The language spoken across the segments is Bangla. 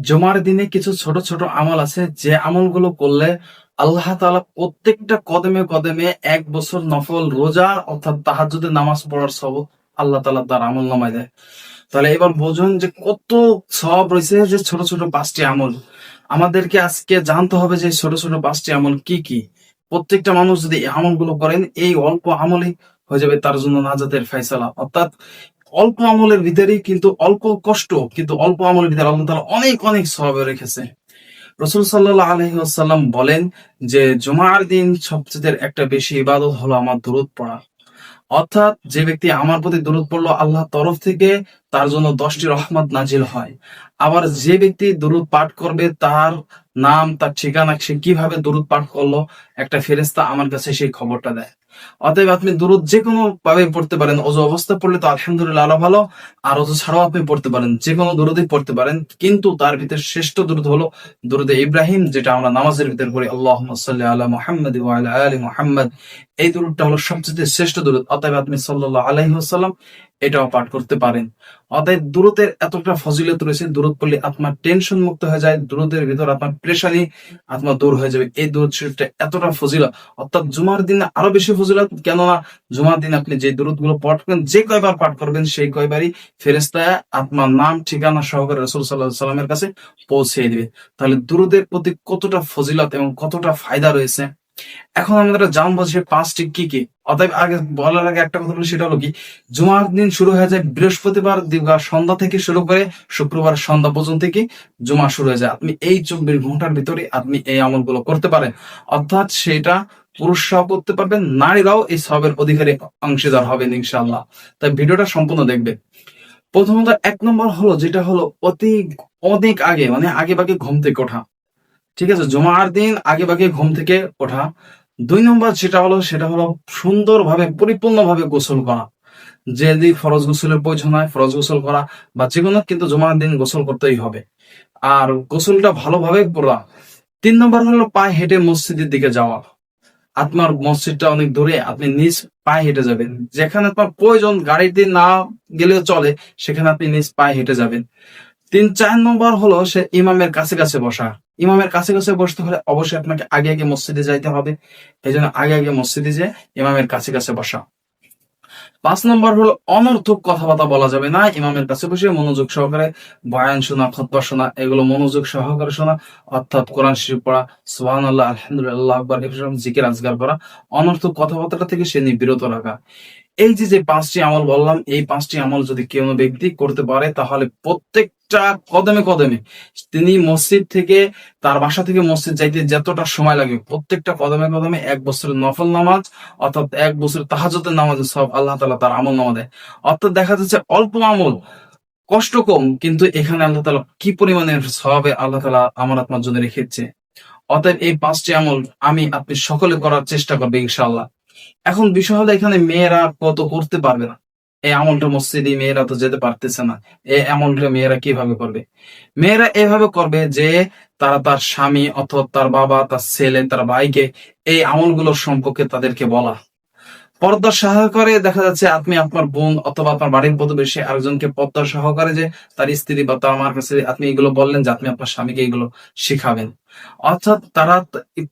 জুমার দিনে কিছু ছোট ছোট আমল আছে যে আমলগুলো করলে আল্লাহ তাআলা প্রত্যেকটা কদমে কদমে এক বছর নফল রোজা অর্থাৎ তাহাজ্জুদের নামাজ পড়ার সব আল্লাহ তাআলা তার আমল নামায় দেয়। তাহলে এবার বোঝুন যে কত সব রয়েছে যে ছোট ছোট পাঁচটি আমল। আমাদেরকে আজকে জানতে হবে যে ছোট ছোট পাঁচটি আমল কি কি? প্রত্যেকটা মানুষ যদি এই আমলগুলো করেন, এই অল্প আমলই হয়ে যাবে তার জন্য নাজাতের ফয়সালা। অর্থাৎ অল্প আমলের ভিতরেই কিন্তু অল্প কষ্ট, কিন্তু অল্প আমলের ভিতরে আল্লাহ তাআলা অনেক অনেক সওয়াব রেখেছে। রসুল সাল্লাহ আলহিহাসাল্লাম বলেন যে, জুমার দিন সবচেয়ে একটা বেশি ইবাদত হলো আমার দূরত পড়া। অর্থাৎ যে ব্যক্তি আমার প্রতি দূরত পড়ল আল্লাহ তরফ থেকে, তার জন্য দশটি রহমত নাজিল হয়। আবার যে ব্যক্তি দূরত পাঠ করবে, তার নাম, তার ঠিকানা সে কীভাবে দূরত পাঠ করল, একটা ফেরেস্তা আমার কাছে সেই খবরটা দেয়। অতএব আপনি দূরত যে কোনো ভাবে পড়তে পারেন, অজু অবস্থা পড়লে তো আলহামদুলিল্লাহ আরও ভালো, আর অজু ছাড়াও আপনি পড়তে পারেন যে কোনো দূরতেই পড়তে পারেন, কিন্তু তার ভিতরে শ্রেষ্ঠ দূরত হলো দূরদে ইব্রাহিম, যেটা আমরা নামাজের ভিতরে পড়ি আল্লাহ আল্লাহ মোহাম্মদ আলী মোহাম্মদ। এই দূরটা হলো সবচেয়ে শ্রেষ্ঠ দূরত অতএব আপনি সাল্লাহ আলহিহাসাল্লাম এটাও পাঠ করতে পারেন। অতএব দূরতের এতটা ফজিলত রয়েছে দূরত পড়লে আপনার টেনশন মুক্ত হয়ে যায় দূরতের ভিতর আপনার প্রেশারই আত্মা দূর হয়ে যাবে। এই দূরত শরীফটা এতটা ফজিলত। অর্থাৎ জুমার দিনে আরও বেশি ফজিলত, কেননা জুমার দিন আপনি যে দূরতগুলো পাঠ করবেন, যে কয়বার পাঠ করবেন, সেই কয়বারই ফেরেস্তা আপনার নাম, ঠিকানা সহকারে রসুল সাল্লাহ সাল্লামের কাছে পৌঁছে দিবে। তাহলে দূরদের প্রতি কতটা ফজিলত এবং কতটা ফায়দা রয়েছে এখন আমরা জানব যে পাঁচটি কি কি। অতএব আগে বলার আগে একটা কথা বলি, সেটা হলো কি, জুমার দিন শুরু হয়ে যায় বৃহস্পতিবার সন্ধ্যা থেকে শুরু করে শুক্রবার সন্ধ্যা পর্যন্ত কি জুমা শুরু হয়ে যায়। আপনি এই চব্বিশ ঘণ্টার ভিতরে আপনি এই আমলগুলো করতে পারেন। অর্থাৎ সেটা পুরুষরাও করতে পারবেন, নারীরাও এই সবের অধিকারী অংশীদার হবেন ইনশাল্লাহ তাই ভিডিওটা সম্পূর্ণ দেখবে। প্রথমত এক নম্বর হলো, যেটা হলো অতি, অনেক আগে মানে আগে বাগে ঘুম থেকে ওঠা। ঠিক আছে, জমার দিন আগে বাগে ঘুম থেকে ওঠা। দুই নম্বর যেটা হলো, সেটা হলো সুন্দরভাবে, পরিপূর্ণভাবে গোসল করা। যে যদি ফরজ গোসলের প্রয়োজন হয়, ফরজ গোসল করা বা যে কোনো কিন্তু জমার দিন গোসল করতেই হবে। আর গোসলটা ভালোভাবে করা। তিন নম্বর হলো, পায়ে হেঁটে মসজিদের দিকে যাওয়া। আপনার মসজিদটা অনেক দূরে, আপনি নিজ পায়ে হেঁটে যাবেন। যেখানে আপনার প্রয়োজন, গাড়িতে না গেলেও চলে, সেখানে আপনি নিজ পায়ে হেঁটে যাবেন। তিন, চার নম্বর হলো, সে ইমামের কাছে কাছে বসা। ইমামের কাছে কাছে বসতে হলে অবশ্যই আপনাকে আগে আগে মসজিদে যাইতে হবে। এই জন্য আগে আগে মসজিদে যে ইমামের কাছে কাছে বসা। পাঁচ নম্বর হলো অনর্থক কথাবার্তা বলা যাবে না, ইমামের কাছে বসে মনোযোগ সহকারে বয়ান শোনা, খতবা শোনা, এগুলো মনোযোগ সহকারে শোনা, অর্থাৎ কোরআন শরীফ পড়া সুহান আল্লাহ আলহামদুলিল্লাহ, আকবর জিকির, আজগার করা অনর্থক কথাবার্তাটা থেকে সে বিরত রাখা। এই যে যে পাঁচটি আমল বললাম, এই পাঁচটি আমল যদি কেউ ব্যক্তি করতে পারে, তাহলে প্রত্যেকটা কদমে কদমে। তিনি মসজিদ থেকে, তার বাসা থেকে মসজিদ যাইতে যতটা সময় লাগে, প্রত্যেকটা কদমে কদমে এক বছরের নফল নামাজ অর্থাৎ এক বছর তাহাজতের নামাজ সব আল্লাহ তালা তার আমল নামা দেয়। অর্থাৎ দেখা যাচ্ছে অল্প আমল, কষ্ট কম, কিন্তু এখানে আল্লাহ তালা কি পরিমাণের স্বভাবে আল্লাহ তালা আমার আত্মার জন্য রেখেছে। অতএব এই পাঁচটি আমল আমি আপনি সকলে করার চেষ্টা করবে ইনশাল্লাহ এখন বিষয় হলো এখানে মেয়েরা কত করতে পারবে না। এই আমলটা মসজিদে মেয়েরা তো যেতে পারতেছে না। এই আমলটা মেয়েরা কীভাবে করবে? মেয়েরা এভাবে করবে যে তারা তার স্বামী অথবা তার বাবা, তার ছেলে, তার ভাইকে এই আমলগুলোর সম্পর্কে তাদেরকে বলা। পর্দা সহকারে দেখা যাচ্ছে আপনি আপনার বোন অথবা আপনার বাড়ির প্রতিবেশী আরেকজনকে পর্দা সহকারে যে তার স্ত্রী বা তার আমার কাছে আপনি এগুলো বললেন যে আপনি আপনার স্বামীকে এগুলো শিখাবেন। অর্থাৎ তারা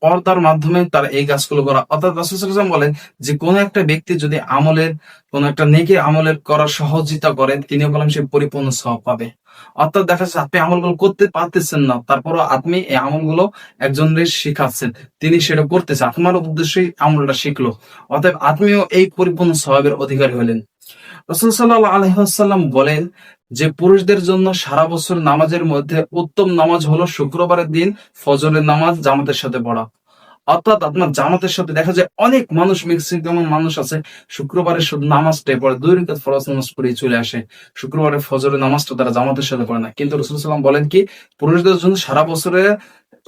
পর্দার মাধ্যমে তারা এই কাজগুলো করা। অর্থাৎ রাসুসাল্লাম বলেন যে, কোন একটা ব্যক্তি যদি আমলের, কোন একটা নেকি আমলের করার সহযোগিতা করেন তিনি বলেন সে পরিপূর্ণ সব পাবে। অর্থাৎ দেখা যাচ্ছে আপনি আমলগুলো করতে পারতেছেন না, তারপরও আপনি এই আমলগুলো একজনের শিখাচ্ছেন, তিনি সেটা করতেছে আপনার উদ্দেশ্যে আমলটা শিখলো। অতএব আপনিও এই পরিপূর্ণ স্বভাবের অধিকারী হলেন। রসুল সাল্লাহ আলহাম বলেন যে পুরুষদের জন্য সারা বছর নামাজের মধ্যে উত্তম নামাজ হলো শুক্রবারের দিন ফজরের নামাজ জামাতের সাথে পড়া। অর্থাৎ আপনার জামাতের সাথে দেখা যায় অনেক মানুষ ম্যাক্সিমাম মানুষ আছে, শুক্রবারে শুধু নামাজটাই পড়ে, দুই রিকাত ফরজ নামাজ পড়ে চলে আসে। শুক্রবারে ফজরের নামাজটা তারা জামাতের সাথে পড়ে না। কিন্তু রসুল সাল্লাম বলেন কি, পুরুষদের জন্য সারা বছরে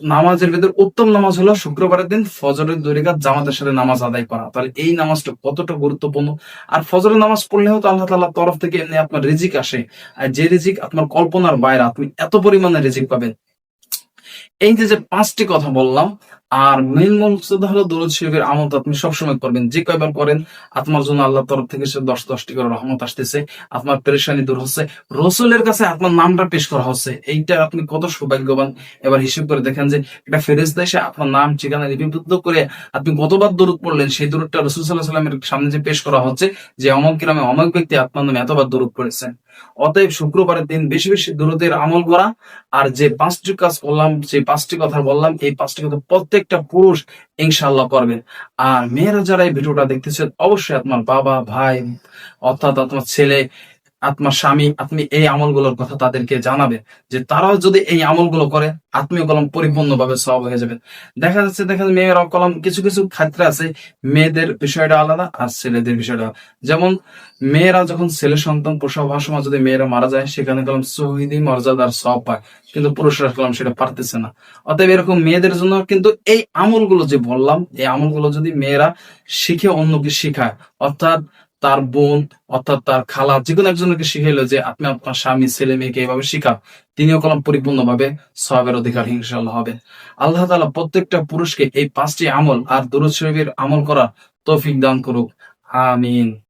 নামাজের ভেতর উত্তম নামাজ হলো শুক্রবারের দিন ফজরের দরিকা জামাতের সাথে নামাজ আদায় করা। তাহলে এই নামাজটা কতটা গুরুত্বপূর্ণ? আর ফজরের নামাজ পড়লেও তো আল্লাহ তাল্লাহ তরফ থেকে এমনি আপনার রিজিক আসে। আর যে রিজিক আপনার কল্পনার বাইরে, আপনি এত পরিমাণে রিজিক পাবেন। এই যে পাঁচটি কথা বললাম আর মেইন মকসদ হলো দরুদ শরীফের আমল তো আপনি সবসময় করবেন। যে কয়বার করেন, আপনার জন্য আল্লাহর তরফ থেকে সে দশ দশটি করে রহমত আসতেছে। আপনার পেরেশানি দূর হচ্ছে। রসুলের কাছে আপনার নামটা পেশ করা হচ্ছে। এইটা আপনি কত সৌভাগ্যবান। এবার হিসেব করে দেখেন যে এটা ফেরেস্তা এসে আপনার নাম, ঠিকানা লিপিবদ্ধ করে আপনি কতবার দরুদ পড়লেন, সেই দরুদটা রসুল সাল্লাহ সাল্লামের সামনে যে পেশ করা হচ্ছে, যে অমক কিরামে অমক ব্যক্তি আপনার নামে এতবার দরুদ পড়েছেন। অতএব শুক্রবারের দিন বেশি বেশি দরুদের আমল করা। আর যে পাঁচটি কাজ করলাম যে পাঁচটি কথা বললাম, এই পাঁচটি কথা প্রত্যেকটা পুরুষ ইনশাল্লাহ করবেন। আর মেয়েরা যারা এই ভিডিওটা দেখতেছেন, অবশ্যই আপনার বাবা, ভাই, অর্থাৎ আপনার ছেলে আপনার স্বামী, আপনি এই আমলগুলোর কথা তাদেরকে জানাবেন যে তারাও যদি এই আমলগুলো করে, আত্মীয় কলম পরিপূর্ণভাবে সব হয়ে যাবে। দেখা যাচ্ছে দেখা যাচ্ছে মেয়েরা কলম কিছু কিছু ক্ষেত্রে আছে, মেয়েদের বিষয়টা আলাদা আর ছেলেদের বিষয়টা যেমন মেয়েরা যখন ছেলে সন্তান প্রসব হওয়ার সময় যদি মেয়েরা মারা যায়, সেখানে কলম শহীদি মর্যাদার সব পায়, কিন্তু পুরুষরা কলম সেটা পারতেছে না। অতএব এরকম মেয়েদের জন্য কিন্তু এই আমলগুলো যে বললাম, এই আমলগুলো যদি মেয়েরা শিখে অন্যকে শিখায়, অর্থাৎ তার বোন, অর্থাৎ তার খালা যে কোনো একজনকে শিখাইলো যে, আপনি আপনার স্বামী, ছেলে, মেয়েকে এভাবে শিখান তিনিও কলম পরিপূর্ণভাবে সবের অধিকার হিংসা হবে। আল্লাহ তালা প্রত্যেকটা পুরুষকে এই পাঁচটি আমল আর দুরুদ আমল করার তৌফিক দান করুক। আমিন।